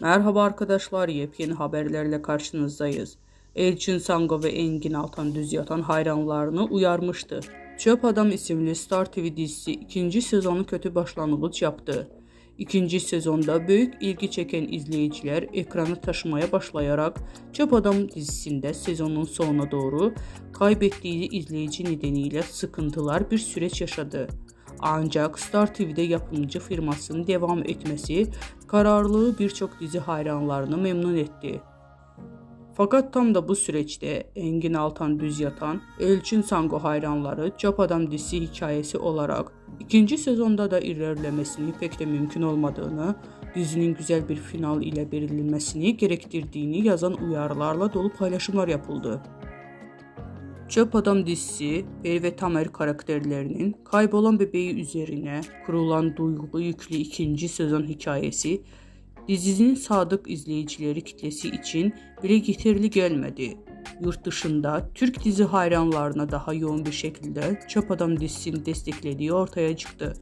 Merhaba arkadaşlar, yepyeni haberlerle karşınızdayız. Elçin Sango ve Engin Altan Düz Yatan hayranlarını uyarmıştı. Çöp Adam isimli Star TV dizisi ikinci sezonu kötü başlangıç yaptı. İkinci sezonda büyük ilgi çeken izleyiciler ekranı taşımaya başlayarak Çöp Adam dizisinde sezonun sonuna doğru kaybettiği izleyici nedeniyle sıkıntılar bir süreç yaşadı. Ancak Star TV'de yapımcı firmasının devam etmesi kararlılığı birçok dizi hayranlarını memnun etti. Fakat tam da bu süreçte Engin Altan Düz Yatan, Elçin Sango hayranları Çöp Adam dizisi hikayesi olarak ikinci sezonda da ilerlemesini pek de mümkün olmadığını, dizinin güzel bir final ile verilmesini gerektirdiğini yazan uyarılarla dolu paylaşımlar yapıldı. Çöp Adam dizisi Bey ve Tamer karakterlerinin kaybolan bebeği üzerine kurulan duygu yüklü ikinci sezon hikayesi dizinin sadık izleyicileri kitlesi için bile yeterli gelmedi. Yurt dışında Türk dizi hayranlarına daha yoğun bir şekilde Çöp Adam dizisini desteklediği ortaya çıktı.